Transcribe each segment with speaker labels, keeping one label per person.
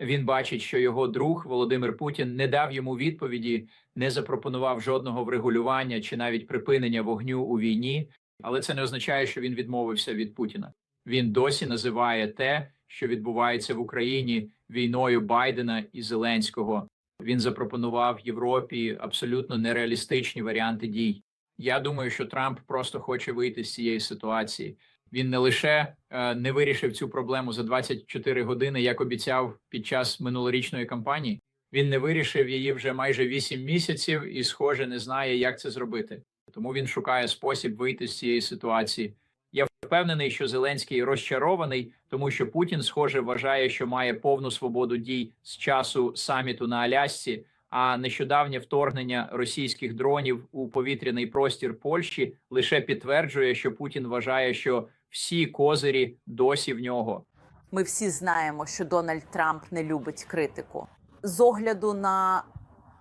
Speaker 1: Він бачить, що його друг Володимир Путін не дав йому відповіді, не запропонував жодного врегулювання чи навіть припинення вогню у війні. Але це не означає, що він відмовився від Путіна. Він досі називає те, що відбувається в Україні війною Байдена і Зеленського. Він запропонував Європі абсолютно нереалістичні варіанти дій. Я думаю, що Трамп просто хоче вийти з цієї ситуації. Він не лише е, не вирішив цю проблему за 24 години, як обіцяв під час минулорічної кампанії. Він не вирішив її вже майже 8 місяців і, схоже, не знає, як це зробити. Тому він шукає спосіб вийти з цієї ситуації. Я впевнений, що Зеленський розчарований, тому що Путін, схоже, вважає, що має повну свободу дій з часу саміту на Алясці. А нещодавнє вторгнення російських дронів у повітряний простір Польщі лише підтверджує, що Путін вважає, що всі козирі досі в нього.
Speaker 2: Ми всі знаємо, що Дональд Трамп не любить критику. З огляду на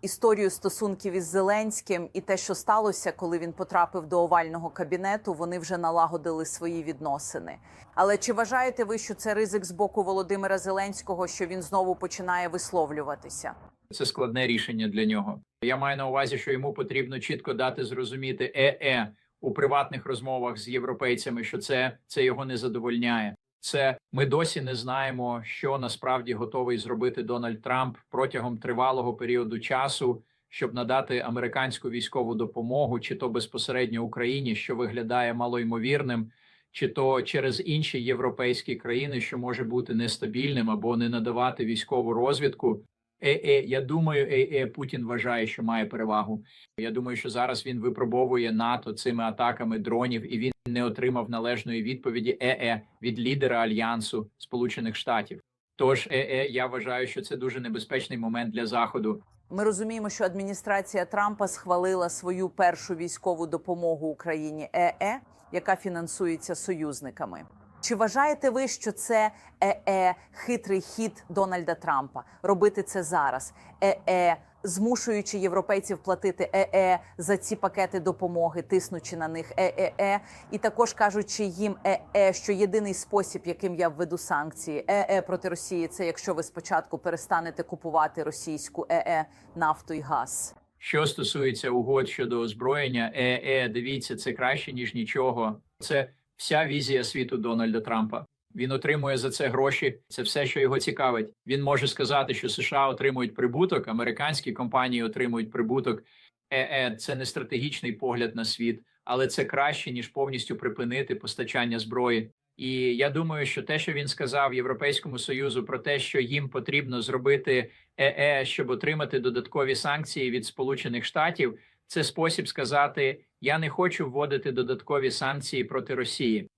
Speaker 2: історію стосунків із Зеленським і те, що сталося, коли він потрапив до овального кабінету, вони вже налагодили свої відносини. Але чи вважаєте ви, що це ризик з боку Володимира Зеленського, що він знову починає висловлюватися?
Speaker 1: Це складне рішення для нього. Я маю на увазі, що йому потрібно чітко дати зрозуміти е-е у приватних розмовах з європейцями, що це, це його не задовольняє. Це ми досі не знаємо, що насправді готовий зробити Дональд Трамп протягом тривалого періоду часу, щоб надати американську військову допомогу, чи то безпосередньо Україні, що виглядає малоймовірним, чи то через інші європейські країни, що може бути нестабільним або не надавати військову розвідку. Е-е, я думаю, е-е, Путін вважає, що має перевагу. Я думаю, що зараз він випробовує НАТО цими атаками дронів, і він не отримав належної відповіді е-е від лідера альянсу Сполучених Штатів. Тож е-е, я вважаю, що це дуже небезпечний момент для заходу.
Speaker 2: Ми розуміємо, що адміністрація Трампа схвалила свою першу військову допомогу Україні ЕЕ, яка фінансується союзниками. Чи вважаєте ви, що це ЕЕ хитрий хід Дональда Трампа робити це зараз? ЕЕ змушуючи європейців платити ЕЕ за ці пакети допомоги, тиснучи на них ЕЕ, і також кажучи їм ЕЕ, що єдиний спосіб, яким я введу санкції ЕЕ проти Росії, це якщо ви спочатку перестанете купувати російську ЕЕ нафту і газ.
Speaker 1: Що стосується угод щодо озброєння, е-е, дивіться, це краще ніж нічого. Це вся візія світу Дональда Трампа. Він отримує за це гроші. Це все, що його цікавить. Він може сказати, що США отримують прибуток, американські компанії отримують прибуток. Е-е, це не стратегічний погляд на світ, але це краще ніж повністю припинити постачання зброї. І я думаю, що те, що він сказав Європейському союзу, про те, що їм потрібно зробити ЕЕ, щоб отримати додаткові санкції від Сполучених Штатів, це спосіб сказати: я не хочу вводити додаткові санкції проти Росії.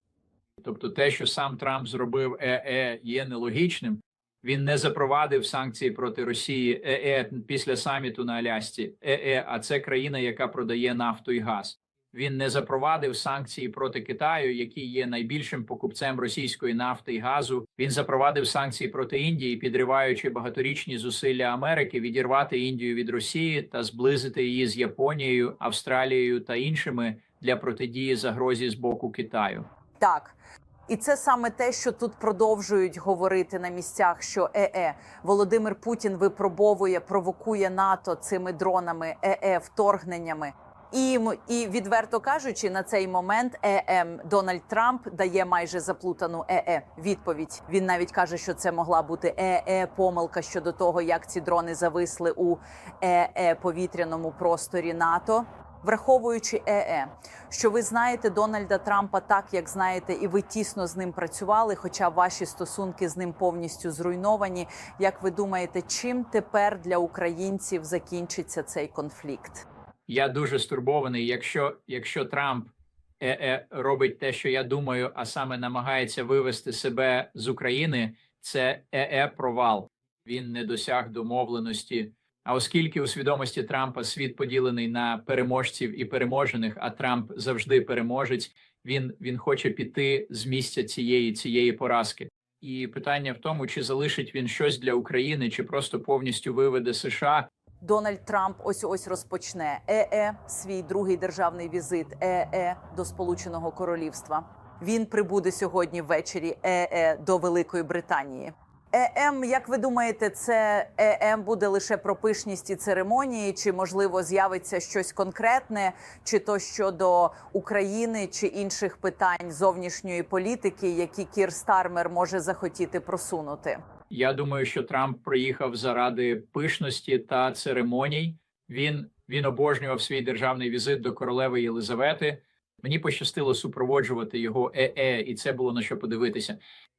Speaker 1: Тобто, те, що сам Трамп зробив ЕЕ, є нелогічним. Він не запровадив санкції проти Росії ЕЕ після саміту на Алясці. ЕЕ, а це країна, яка продає нафту і газ. Він не запровадив санкції проти Китаю, який є найбільшим покупцем російської нафти і газу. Він запровадив санкції проти Індії, підриваючи багаторічні зусилля Америки відірвати Індію від Росії та зблизити її з Японією, Австралією та іншими для протидії загрозі з боку Китаю.
Speaker 2: Так. І це саме те, що тут продовжують говорити на місцях, що ЕЕ Володимир Путін випробовує, провокує НАТО цими дронами, ЕЕ вторгненнями. І, і відверто кажучи, на цей момент ЕЕ Дональд Трамп дає майже заплутану ЕЕ відповідь. Він навіть каже, що це могла бути ЕЕ помилка щодо того, як ці дрони зависли у ЕЕ повітряному просторі НАТО. Враховуючи ЕЕ, що ви знаєте Дональда Трампа так, як знаєте, і ви тісно з ним працювали, хоча ваші стосунки з ним повністю зруйновані. Як ви думаєте, чим тепер для українців закінчиться цей конфлікт?
Speaker 1: Я дуже стурбований. Якщо якщо Трамп е-е, робить те, що я думаю, а саме намагається вивести себе з України, це е-е провал. Він не досяг домовленості. А оскільки у свідомості Трампа світ поділений на переможців і переможених, а Трамп завжди переможець, він, він хоче піти з місця цієї цієї поразки. І питання в тому, чи залишить він щось для України, чи просто повністю виведе США.
Speaker 2: Дональд Трамп ось ось розпочне ЕЕ свій другий державний візит ЕЕ до Сполученого Королівства. Він прибуде сьогодні ввечері ЕЕ до Великої Британії. ЕМ, як ви думаєте, це ЕМ буде лише про пишність і церемонії, чи можливо з'явиться щось конкретне, чи то щодо України чи інших питань зовнішньої політики, які Кір Стармер може захотіти просунути?
Speaker 1: Я думаю, що Трамп приїхав заради пишності та церемоній. Він він обожнював свій державний візит до королеви Єлизавети. Мені пощастило супроводжувати його ЕЕ, і це було на що подивитися.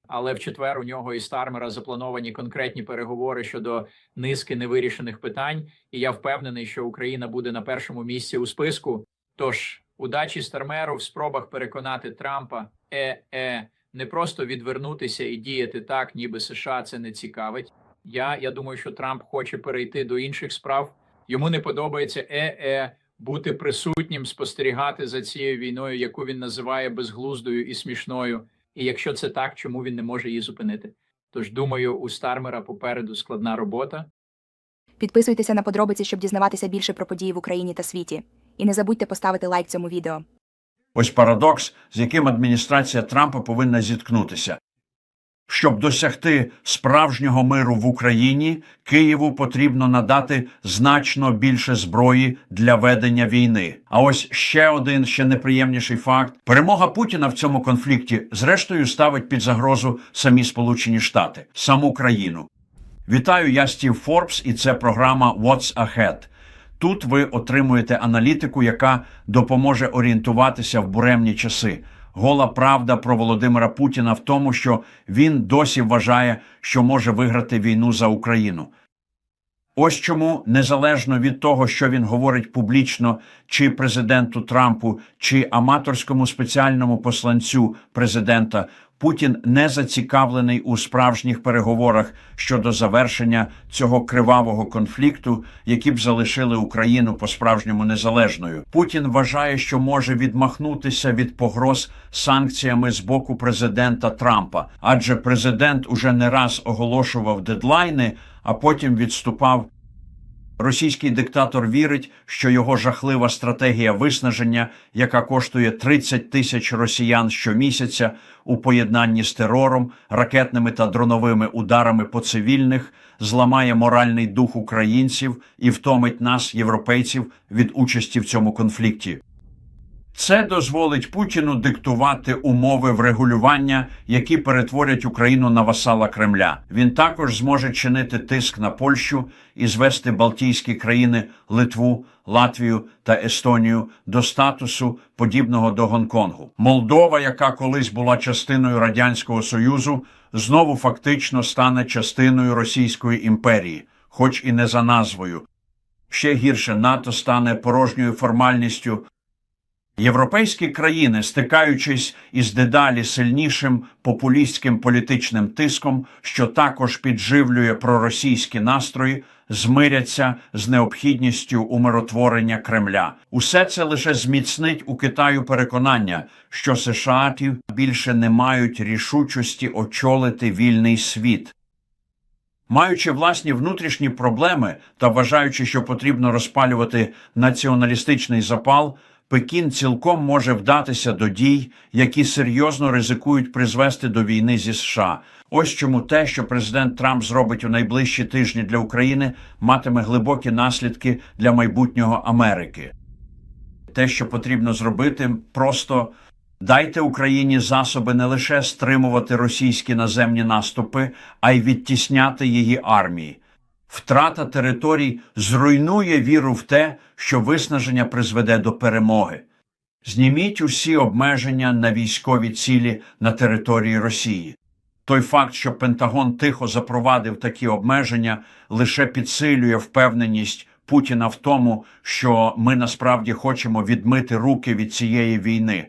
Speaker 1: Але в четвер у нього і Стармера заплановані конкретні переговори щодо низки невирішених питань. І я впевнений, що Україна буде на першому місці у списку. Тож удачі Стармеру в спробах переконати Трампа ЕЕ не просто відвернутися і діяти так, ніби США це не цікавить. Я, я думаю, що Трамп хоче перейти до інших справ. Йому не подобається ЕЕ бути присутнім, спостерігати за цією війною, яку він називає безглуздою і смішною. І якщо це так, чому він не може її зупинити? Тож думаю, у Стармера попереду складна робота.
Speaker 3: Підписуйтеся на подробиці, щоб дізнаватися більше про події в Україні та світі. І не забудьте поставити лайк цьому відео.
Speaker 4: Ось парадокс, з яким адміністрація Трампа повинна зіткнутися. Щоб досягти справжнього миру в Україні, Києву потрібно надати значно більше зброї для ведення війни. А ось ще один ще неприємніший факт: перемога Путіна в цьому конфлікті, зрештою, ставить під загрозу самі Сполучені Штати, саму країну. Вітаю, я Стів Форбс, і це програма What's Ahead. Тут ви отримуєте аналітику, яка допоможе орієнтуватися в буремні часи. Гола правда про Володимира Путіна в тому, що він досі вважає, що може виграти війну за Україну. Ось чому, незалежно від того, що він говорить публічно, чи президенту Трампу, чи аматорському спеціальному посланцю президента, Путін не зацікавлений у справжніх переговорах щодо завершення цього кривавого конфлікту, які б залишили Україну по-справжньому незалежною. Путін вважає, що може відмахнутися від погроз санкціями з боку президента Трампа, адже президент уже не раз оголошував дедлайни, а потім відступав. Російський диктатор вірить, що його жахлива стратегія виснаження, яка коштує 30 тисяч росіян щомісяця у поєднанні з терором, ракетними та дроновими ударами по цивільних, зламає моральний дух українців і втомить нас, європейців, від участі в цьому конфлікті. Це дозволить Путіну диктувати умови врегулювання, які перетворять Україну на васала Кремля. Він також зможе чинити тиск на Польщу і звести Балтійські країни Литву, Латвію та Естонію до статусу подібного до Гонконгу. Молдова, яка колись була частиною радянського союзу, знову фактично стане частиною Російської імперії, хоч і не за назвою. Ще гірше НАТО стане порожньою формальністю. Європейські країни, стикаючись із дедалі сильнішим популістським політичним тиском, що також підживлює проросійські настрої, змиряться з необхідністю умиротворення Кремля. Усе це лише зміцнить у Китаю переконання, що США більше не мають рішучості очолити вільний світ. Маючи власні внутрішні проблеми та вважаючи, що потрібно розпалювати націоналістичний запал, Пекін цілком може вдатися до дій, які серйозно ризикують призвести до війни зі США. Ось чому те, що президент Трамп зробить у найближчі тижні для України, матиме глибокі наслідки для майбутнього Америки. Те, що потрібно зробити, просто дайте Україні засоби не лише стримувати російські наземні наступи, а й відтісняти її армії. Втрата територій зруйнує віру в те, що виснаження призведе до перемоги. Зніміть усі обмеження на військові цілі на території Росії. Той факт, що Пентагон тихо запровадив такі обмеження, лише підсилює впевненість Путіна в тому, що ми насправді хочемо відмити руки від цієї війни.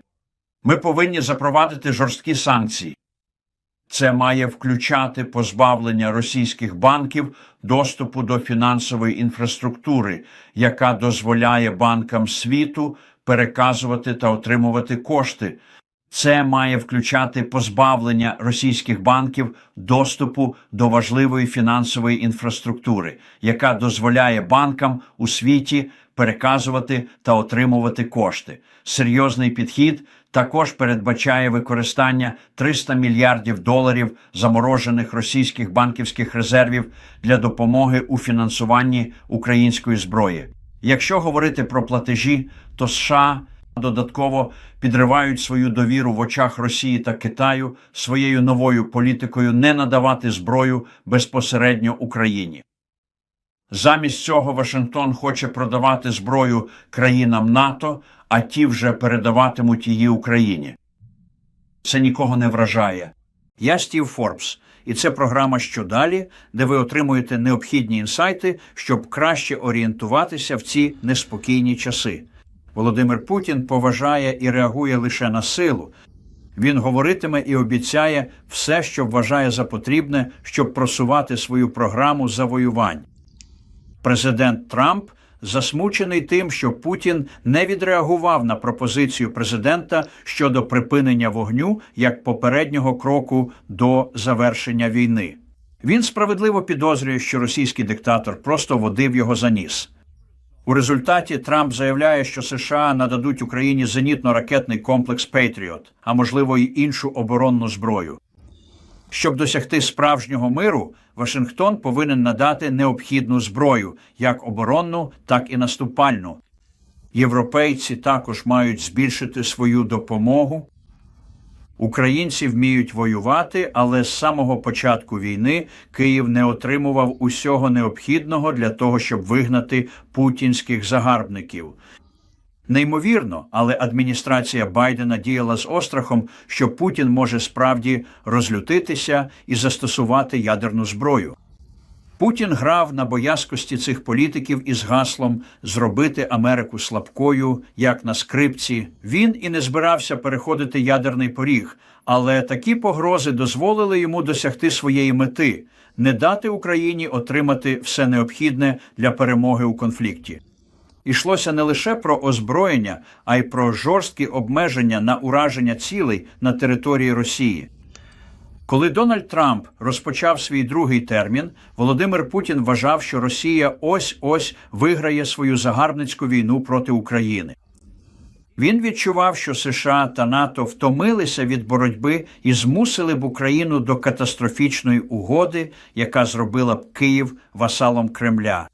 Speaker 4: Ми повинні запровадити жорсткі санкції. Це має включати позбавлення російських банків доступу до фінансової інфраструктури, яка дозволяє банкам світу переказувати та отримувати кошти. Це має включати позбавлення російських банків доступу до важливої фінансової інфраструктури, яка дозволяє банкам у світі переказувати та отримувати кошти. Серйозний підхід
Speaker 5: також передбачає використання 300 мільярдів доларів заморожених російських банківських резервів для допомоги у фінансуванні української зброї. Якщо говорити про платежі, то США додатково підривають свою довіру в очах Росії та Китаю своєю новою політикою не надавати зброю безпосередньо Україні. Замість цього Вашингтон хоче продавати зброю країнам НАТО, а ті вже передаватимуть її Україні. Це нікого не вражає. Я Стів Форбс, і це програма «Що далі», де ви отримуєте необхідні інсайти, щоб краще орієнтуватися в ці неспокійні часи. Володимир Путін поважає і реагує лише на силу. Він говоритиме і обіцяє все, що вважає за потрібне, щоб просувати свою програму завоювань. Президент Трамп засмучений тим, що Путін не відреагував на пропозицію президента щодо припинення вогню як попереднього кроку до завершення війни. Він справедливо підозрює, що російський диктатор просто водив його за ніс. У результаті Трамп заявляє, що США нададуть Україні зенітно-ракетний комплекс Пейтріот, а можливо й іншу оборонну зброю. Щоб досягти справжнього миру, Вашингтон повинен надати необхідну зброю, як оборонну, так і наступальну. Європейці також мають збільшити свою допомогу. Українці вміють воювати, але з самого початку війни Київ не отримував усього необхідного для того, щоб вигнати путінських загарбників. Неймовірно, але адміністрація Байдена діяла з острахом, що Путін може справді розлютитися і застосувати ядерну зброю. Путін грав на боязкості цих політиків із гаслом зробити Америку слабкою, як на скрипці. Він і не збирався переходити ядерний поріг, але такі погрози дозволили йому досягти своєї мети не дати Україні отримати все необхідне для перемоги у конфлікті. Ішлося не лише про озброєння, а й про жорсткі обмеження на ураження цілей на території Росії. Коли Дональд Трамп розпочав свій другий термін, Володимир Путін вважав, що Росія ось ось виграє свою загарбницьку війну проти України. Він відчував, що США та НАТО втомилися від боротьби і змусили б Україну до катастрофічної угоди, яка зробила б Київ васалом Кремля.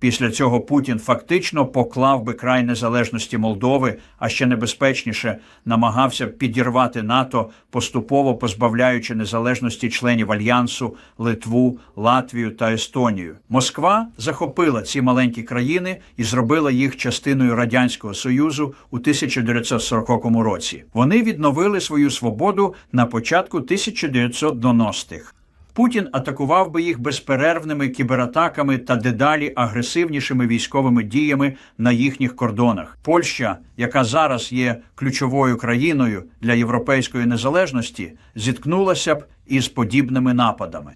Speaker 5: Після цього Путін фактично поклав би край незалежності Молдови, а ще небезпечніше намагався підірвати НАТО, поступово позбавляючи незалежності членів альянсу Литву, Латвію та Естонію. Москва захопила ці маленькі країни і зробила їх частиною радянського союзу у 1940 році. Вони відновили свою свободу на початку 1990-х. Путін атакував би їх безперервними кібератаками та дедалі агресивнішими військовими діями на їхніх кордонах. Польща, яка зараз є ключовою країною для європейської незалежності, зіткнулася б із подібними нападами.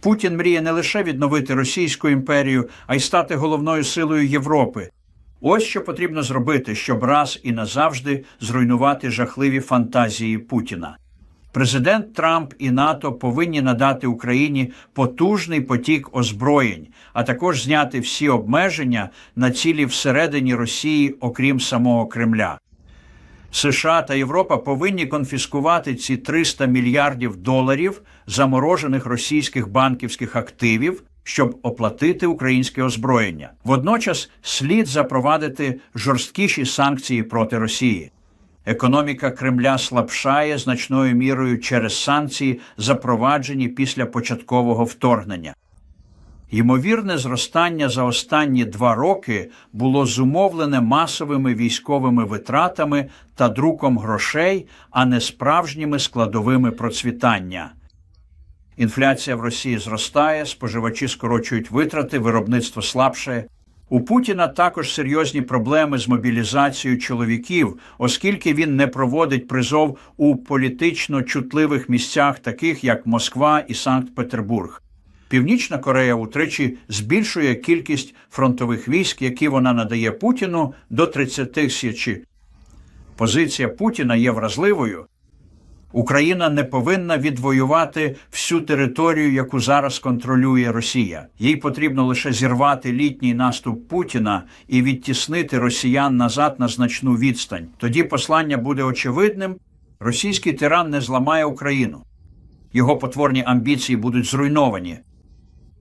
Speaker 5: Путін мріє не лише відновити Російську імперію, а й стати головною силою Європи. Ось що потрібно зробити, щоб раз і назавжди зруйнувати жахливі фантазії Путіна. Президент Трамп і НАТО повинні надати Україні потужний потік озброєнь, а також зняти всі обмеження на цілі всередині Росії, окрім самого Кремля. США та Європа повинні конфіскувати ці 300 мільярдів доларів заморожених російських банківських активів, щоб оплатити українське озброєння. Водночас слід запровадити жорсткіші санкції проти Росії. Економіка Кремля слабшає значною мірою через санкції, запроваджені після початкового вторгнення. Ймовірне зростання за останні два роки було зумовлене масовими військовими витратами та друком грошей, а не справжніми складовими процвітання. Інфляція в Росії зростає, споживачі скорочують витрати, виробництво слабшає. У Путіна також серйозні проблеми з мобілізацією чоловіків, оскільки він не проводить призов у політично чутливих місцях, таких як Москва і Санкт-Петербург. Північна Корея утричі збільшує кількість фронтових військ, які вона надає Путіну до 30 тисяч. Позиція Путіна є вразливою. Україна не повинна відвоювати всю територію, яку зараз контролює Росія. Їй потрібно лише зірвати літній наступ Путіна і відтіснити росіян назад на значну відстань. Тоді послання буде очевидним: російський тиран не зламає Україну. Його потворні амбіції будуть зруйновані.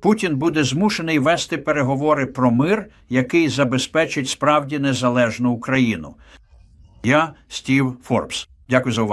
Speaker 5: Путін буде змушений вести переговори про мир, який забезпечить справді незалежну Україну. Я Стів Форбс. Дякую за увагу.